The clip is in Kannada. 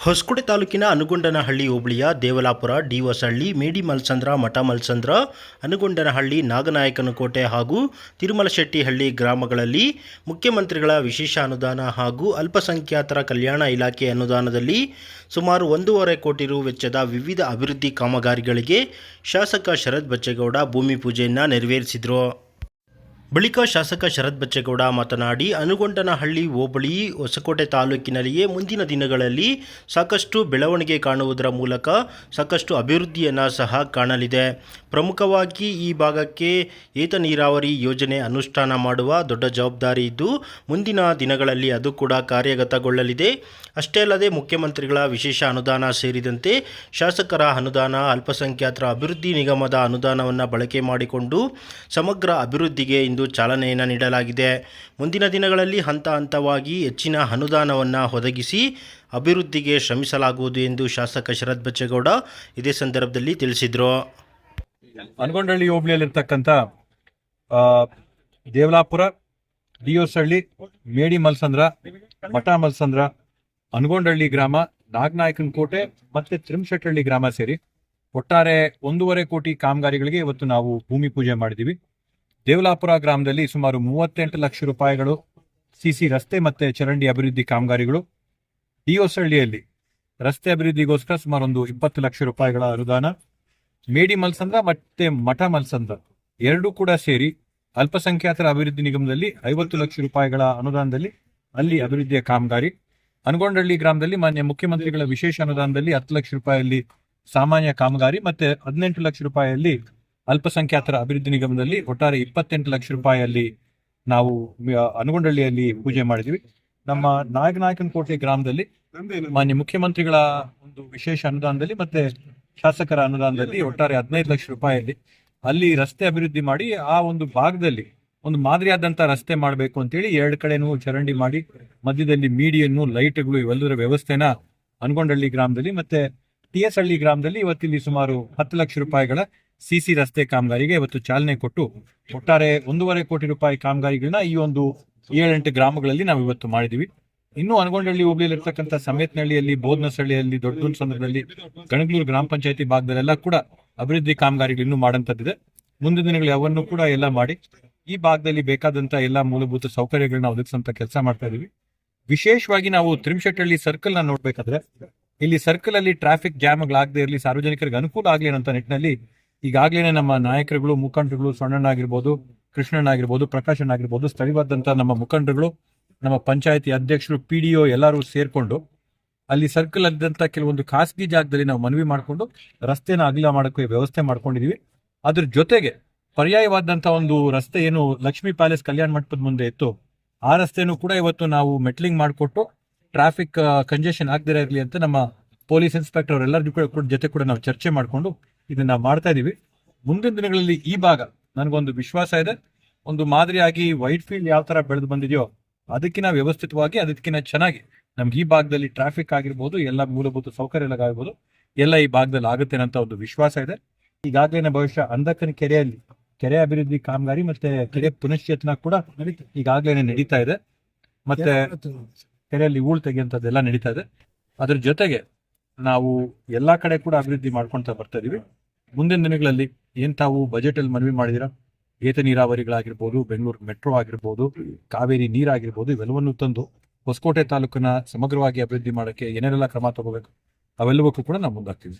ಹೊಸಕೋಟೆ ತಾಲೂಕಿನ ಅನುಗೊಂಡನಹಳ್ಳಿ ಹೋಬಳಿಯ ದೇವಲಾಪುರ, ಡಿ ಹೊಸಹಳ್ಳಿ, ಮೇಡಿ ಮಲ್ಸಂದ್ರ, ಮಠ ಮಲ್ಸಂದ್ರ, ಅನುಗೊಂಡನಹಳ್ಳಿ, ನಾಗನಾಯಕನಕೋಟೆ ಹಾಗೂ ತಿರುಮಲಶೆಟ್ಟಿಹಳ್ಳಿ ಗ್ರಾಮಗಳಲ್ಲಿ ಮುಖ್ಯಮಂತ್ರಿಗಳ ವಿಶೇಷ ಅನುದಾನ ಹಾಗೂ ಅಲ್ಪಸಂಖ್ಯಾತರ ಕಲ್ಯಾಣ ಇಲಾಖೆ ಅನುದಾನದಲ್ಲಿ ಸುಮಾರು ಒಂದೂವರೆ ಕೋಟಿ ರು ವೆಚ್ಚದ ವಿವಿಧ ಅಭಿವೃದ್ಧಿ ಕಾಮಗಾರಿಗಳಿಗೆ ಶಾಸಕ ಶರತ್ ಬಚ್ಚೇಗೌಡ ಭೂಮಿ ಪೂಜೆಯನ್ನು ನೆರವೇರಿಸಿದರು. ಬಳಿಕ ಶಾಸಕ ಶರತ್ ಬಚ್ಚೇಗೌಡ ಮಾತನಾಡಿ ಅನುಗೊಂಡನಹಳ್ಳಿ ಹೋಬಳಿ ಹೊಸಕೋಟೆ ತಾಲೂಕಿನಲ್ಲಿಯೇ ಮುಂದಿನ ದಿನಗಳಲ್ಲಿ ಸಾಕಷ್ಟು ಬೆಳವಣಿಗೆ ಕಾಣುವುದರ ಮೂಲಕ ಸಾಕಷ್ಟು ಅಭಿವೃದ್ಧಿಯನ್ನು ಸಹ ಕಾಣಲಿದೆ. ಪ್ರಮುಖವಾಗಿ ಈ ಭಾಗಕ್ಕೆ ಏತ ನೀರಾವರಿ ಯೋಜನೆ ಅನುಷ್ಠಾನ ಮಾಡುವ ದೊಡ್ಡ ಜವಾಬ್ದಾರಿ ಇದ್ದು, ಮುಂದಿನ ದಿನಗಳಲ್ಲಿ ಅದು ಕೂಡ ಕಾರ್ಯಗತಗೊಳ್ಳಲಿದೆ. ಅಷ್ಟೇ ಅಲ್ಲದೆ ಮುಖ್ಯಮಂತ್ರಿಗಳ ವಿಶೇಷ ಅನುದಾನ ಸೇರಿದಂತೆ ಶಾಸಕರ ಅನುದಾನ, ಅಲ್ಪಸಂಖ್ಯಾತರ ಅಭಿವೃದ್ಧಿ ನಿಗಮದ ಅನುದಾನವನ್ನು ಬಳಕೆ ಮಾಡಿಕೊಂಡು ಸಮಗ್ರ ಅಭಿವೃದ್ಧಿಗೆ ಇಂದು ಚಾಲನೆಯನ್ನು ನೀಡಲಾಗಿದೆ. ಮುಂದಿನ ದಿನಗಳಲ್ಲಿ ಹಂತ ಹಂತವಾಗಿ ಹೆಚ್ಚಿನ ಅನುದಾನವನ್ನು ಒದಗಿಸಿ ಅಭಿವೃದ್ಧಿಗೆ ಶ್ರಮಿಸಲಾಗುವುದು ಎಂದು ಶಾಸಕ ಶರತ್ ಬಚ್ಚೇಗೌಡ ಇದೇ ಸಂದರ್ಭದಲ್ಲಿ ತಿಳಿಸಿದರು. ಅನಗೊಂಡಹಳ್ಳಿ ಹೋಬಳಿಯಲ್ಲಿರ್ತಕ್ಕಂಥ ದೇವಲಾಪುರ ಡಿಯೋಸಹಳ್ಳಿ ಮೇಡಿ ಮಲ್ಸಂದ್ರ, ಮಠ ಮಲ್ಸಂದ್ರ ಅನಗೊಂಡಹಳ್ಳಿ ಗ್ರಾಮ ನಾಗನಾಯಕನ ಕೋಟೆ ಮತ್ತೆ ತ್ರಿಮಶೆಟ್ಟಹಳ್ಳಿ ಗ್ರಾಮ ಸೇರಿ ಒಟ್ಟಾರೆ ಒಂದೂವರೆ ಕೋಟಿ ಕಾಮಗಾರಿಗಳಿಗೆ ಇವತ್ತು ನಾವು ಭೂಮಿ ಪೂಜೆ ಮಾಡಿದ್ದೀವಿ. ದೇವಲಾಪುರ ಗ್ರಾಮದಲ್ಲಿ ಸುಮಾರು ಮೂವತ್ತೆಂಟು ಲಕ್ಷ ರೂಪಾಯಿಗಳು ಸಿಸಿ ರಸ್ತೆ ಮತ್ತೆ ಚರಂಡಿ ಅಭಿವೃದ್ಧಿ ಕಾಮಗಾರಿಗಳು ಡಿಯೋಸಹಳ್ಳಿಯಲ್ಲಿ ರಸ್ತೆ ಅಭಿವೃದ್ಧಿಗೋಸ್ಕರ ಸುಮಾರು ಒಂದು ಇಪ್ಪತ್ತು ಲಕ್ಷ ರೂಪಾಯಿಗಳ ಅನುದಾನ, ಮೇಡಿ ಮಲ್ಸಂದ್ರ ಮತ್ತೆ ಮಠ ಮಲ್ಸಂದ್ರ ಎರಡೂ ಕೂಡ ಸೇರಿ ಅಲ್ಪಸಂಖ್ಯಾತರ ಅಭಿವೃದ್ಧಿ ನಿಗಮದಲ್ಲಿ ಐವತ್ತು ಲಕ್ಷ ರೂಪಾಯಿಗಳ ಅನುದಾನದಲ್ಲಿ ಅಲ್ಲಿ ಅಭಿವೃದ್ಧಿಯ ಕಾಮಗಾರಿ. ಅನಗೊಂಡಹಳ್ಳಿ ಗ್ರಾಮದಲ್ಲಿ ಮಾನ್ಯ ಮುಖ್ಯಮಂತ್ರಿಗಳ ವಿಶೇಷ ಅನುದಾನದಲ್ಲಿ ಹತ್ತು ಲಕ್ಷ ರೂಪಾಯಿಯಲ್ಲಿ ಸಾಮಾನ್ಯ ಕಾಮಗಾರಿ ಮತ್ತೆ ಹದಿನೆಂಟು ಲಕ್ಷ ರೂಪಾಯಿಯಲ್ಲಿ ಅಲ್ಪಸಂಖ್ಯಾತರ ಅಭಿವೃದ್ಧಿ ನಿಗಮದಲ್ಲಿ ಒಟ್ಟಾರೆ ಇಪ್ಪತ್ತೆಂಟು ಲಕ್ಷ ರೂಪಾಯಿಯಲ್ಲಿ ನಾವು ಅನುಗೊಂಡಳ್ಳಿಯಲ್ಲಿ ಪೂಜೆ ಮಾಡಿದ್ವಿ. ನಮ್ಮ ನಾಯಕನಾಯಕನ ಕೋಟೆ ಗ್ರಾಮದಲ್ಲಿ, ಮಾನ್ಯ ಮುಖ್ಯಮಂತ್ರಿಗಳ ಒಂದು ವಿಶೇಷ ಅನುದಾನದಲ್ಲಿ ಮತ್ತೆ ಶಾಸಕರ ಅನುದಾನದಲ್ಲಿ ಒಟ್ಟಾರೆ ಹದಿನೈದು ಲಕ್ಷ ರೂಪಾಯಿಯಲ್ಲಿ ಅಲ್ಲಿ ರಸ್ತೆ ಅಭಿವೃದ್ಧಿ ಮಾಡಿ, ಆ ಒಂದು ಭಾಗದಲ್ಲಿ ಒಂದು ಮಾದರಿಯಾದಂತ ರಸ್ತೆ ಮಾಡಬೇಕು ಅಂತೇಳಿ ಎರಡು ಕಡೆನೂ ಚರಂಡಿ ಮಾಡಿ, ಮಧ್ಯದಲ್ಲಿ ಮೀಡಿಯನ್ನು, ಲೈಟ್ಗಳು ಇವೆಲ್ಲದರ ವ್ಯವಸ್ಥೆನ ಅನ್ಕೊಂಡಹಳ್ಳಿ ಗ್ರಾಮದಲ್ಲಿ ಮತ್ತೆ ಟಿ ಎಸ್ ಹಳ್ಳಿ ಗ್ರಾಮದಲ್ಲಿ ಇವತ್ತಿಲ್ಲಿ ಸುಮಾರು ಹತ್ತು ಲಕ್ಷ ರೂಪಾಯಿಗಳ ಸಿಸಿ ರಸ್ತೆ ಕಾಮಗಾರಿಗೆ ಇವತ್ತು ಚಾಲನೆ ಕೊಟ್ಟು ಒಟ್ಟಾರೆ ಒಂದೂವರೆ ಕೋಟಿ ರೂಪಾಯಿ ಕಾಮಗಾರಿಗಳನ್ನ ಈ ಒಂದು ಏಳೆಂಟು ಗ್ರಾಮಗಳಲ್ಲಿ ನಾವು ಇವತ್ತು ಮಾಡಿದೀವಿ. ಇನ್ನು ಅನಗೊಂಡಹಳ್ಳಿ ಹೋಬಳಿಯಲ್ಲಿರ್ತಕ್ಕಂಥ ಸಮೇತನಹಳ್ಳಿಯಲ್ಲಿ ಸಮೇತನಹಳ್ಳಿಯಲ್ಲಿ ದೊಡ್ಡ ಸಂದರ್ಭದಲ್ಲಿ ಗಣಗ್ಲೂರು ಗ್ರಾಮ ಪಂಚಾಯತಿ ಭಾಗದಲ್ಲೆಲ್ಲ ಕೂಡ ಅಭಿವೃದ್ಧಿ ಕಾಮಗಾರಿಗಳು ಇನ್ನೂ ಮಾಡಂತದ್ದಿದೆ. ಮುಂದಿನ ದಿನಗಳು ಯಾವನ್ನು ಕೂಡ ಎಲ್ಲ ಮಾಡಿ ಈ ಭಾಗದಲ್ಲಿ ಬೇಕಾದಂತ ಎಲ್ಲ ಮೂಲಭೂತ ಸೌಕರ್ಯಗಳನ್ನ ಒದಗಿಸುವಂತ ಕೆಲಸ ಮಾಡ್ತಾ ಇದೀವಿ. ವಿಶೇಷವಾಗಿ ನಾವು ತ್ರಿಮಶೆಟ್ಟಹಳ್ಳಿ ಸರ್ಕಲ್ನ ನೋಡ್ಬೇಕಾದ್ರೆ, ಇಲ್ಲಿ ಸರ್ಕಲ್ ಅಲ್ಲಿ ಟ್ರಾಫಿಕ್ ಜಾಮ್ಗಳಾಗದೇ ಇರಲಿ, ಸಾರ್ವಜನಿಕರಿಗೆ ಅನುಕೂಲ ಆಗ್ಲಿ ಅನ್ನೋ ನಿಟ್ಟಿನಲ್ಲಿ ಈಗಾಗಲೇ ನಮ್ಮ ನಾಯಕರುಗಳು, ಮುಖಂಡರುಗಳು ಸೊಣ್ಣಣ್ಣ ಆಗಿರ್ಬೋದು ಕೃಷ್ಣಣ್ಣ ಆಗಿರ್ಬೋದು ಪ್ರಕಾಶಣ್ಣ ಆಗಿರ್ಬೋದು ಸ್ಥಳೀಯವಾದಂತ ನಮ್ಮ ಮುಖಂಡರುಗಳು, ನಮ್ಮ ಪಂಚಾಯತಿ ಅಧ್ಯಕ್ಷರು, ಪಿ ಡಿ ಒ ಎಲ್ಲರೂ ಸೇರಿಕೊಂಡು ಅಲ್ಲಿ ಸರ್ಕಲ್ ಆದಂತ ಕೆಲವೊಂದು ಖಾಸಗಿ ಜಾಗದಲ್ಲಿ ನಾವು ಮನವಿ ಮಾಡಿಕೊಂಡು ರಸ್ತೆನ ಅಗಲ ಮಾಡೋಕ್ಕೆ ವ್ಯವಸ್ಥೆ ಮಾಡ್ಕೊಂಡಿದೀವಿ. ಅದ್ರ ಜೊತೆಗೆ ಪರ್ಯಾಯವಾದಂತ ಒಂದು ರಸ್ತೆ ಏನು ಲಕ್ಷ್ಮೀ ಪ್ಯಾಲೇಸ್ ಕಲ್ಯಾಣ ಮಂಟಪದ ಮುಂದೆ ಇತ್ತು, ಆ ರಸ್ತೆನೂ ಕೂಡ ಇವತ್ತು ನಾವು ಮೆಟ್ಲಿಂಗ್ ಮಾಡಿಕೊಟ್ಟು ಟ್ರಾಫಿಕ್ ಕಂಜೆಷನ್ ಆಗದೇ ಇರಲಿ ಅಂತ ನಮ್ಮ ಪೊಲೀಸ್ ಇನ್ಸ್ಪೆಕ್ಟರ್ ಎಲ್ಲರ ಜೊತೆ ಕೂಡ ನಾವು ಚರ್ಚೆ ಮಾಡಿಕೊಂಡು ಇದನ್ನ ಮಾಡ್ತಾ ಇದೀವಿ. ಮುಂದಿನ ದಿನಗಳಲ್ಲಿ ಈ ಭಾಗ ನನಗೊಂದು ವಿಶ್ವಾಸ ಇದೆ. ಒಂದು ಮಾದರಿಯಾಗಿ ವೈಟ್ ಫೀಲ್ಡ್ ಯಾವ ತರ ಬೆಳೆದು ಬಂದಿದೆಯೋ ಅದಕ್ಕಿಂತ ವ್ಯವಸ್ಥಿತವಾಗಿ ಅದಕ್ಕಿಂತ ಚೆನ್ನಾಗಿ ನಮ್ಗೆ ಈ ಭಾಗದಲ್ಲಿ ಟ್ರಾಫಿಕ್ ಆಗಿರ್ಬೋದು ಎಲ್ಲ ಮೂಲಭೂತ ಸೌಕರ್ಯಗಳಾಗಿರ್ಬೋದು ಎಲ್ಲ ಈ ಭಾಗದಲ್ಲಿ ಆಗುತ್ತೆ ಅಂತ ಒಂದು ವಿಶ್ವಾಸ ಇದೆ. ಈಗಾಗಲೇ ಬಹುಶಃ ಅಂದಕನ ಕೆರೆಯಲ್ಲಿ ಕೆರೆ ಅಭಿವೃದ್ಧಿ ಕಾಮಗಾರಿ ಮತ್ತೆ ಕೆರೆ ಪುನಶ್ಚೇತನ ಕೂಡ ಈಗಾಗಲೇ ನಡೀತಾ ಇದೆ. ಮತ್ತೆ ಕೆರೆಯಲ್ಲಿ ಹೂಳ್ ತೆಗೆಯುವಂಥದ್ದೆಲ್ಲ ನಡೀತಾ ಇದೆ. ಅದ್ರ ಜೊತೆಗೆ ನಾವು ಎಲ್ಲಾ ಕಡೆ ಕೂಡ ಅಭಿವೃದ್ಧಿ ಮಾಡ್ಕೊಂತ ಬರ್ತಾ ಇದೀವಿ. ಮುಂದಿನ ದಿನಗಳಲ್ಲಿ ಏನ್ ತಾವು ಬಜೆಟ್ ಅಲ್ಲಿ ಮನವಿ ಮಾಡಿದಿರಾ? ಏತ ನೀರಾವರಿಗಳಾಗಿರ್ಬೋದು, ಬೆಂಗಳೂರು ಮೆಟ್ರೋ ಆಗಿರ್ಬೋದು, ಕಾವೇರಿ ನೀರಾಗಿರ್ಬೋದು, ಇವೆಲ್ಲವನ್ನು ತಂದು ಹೊಸಕೋಟೆ ತಾಲೂಕನ್ನ ಸಮಗ್ರವಾಗಿ ಅಭಿವೃದ್ಧಿ ಮಾಡೋಕ್ಕೆ ಏನೇನೆಲ್ಲ ಕ್ರಮ ತಗೋಬೇಕು, ಅವೆಲ್ಲವಕ್ಕೂ ಕೂಡ ನಾವು ಮುಂದಾಗ್ತೀವಿ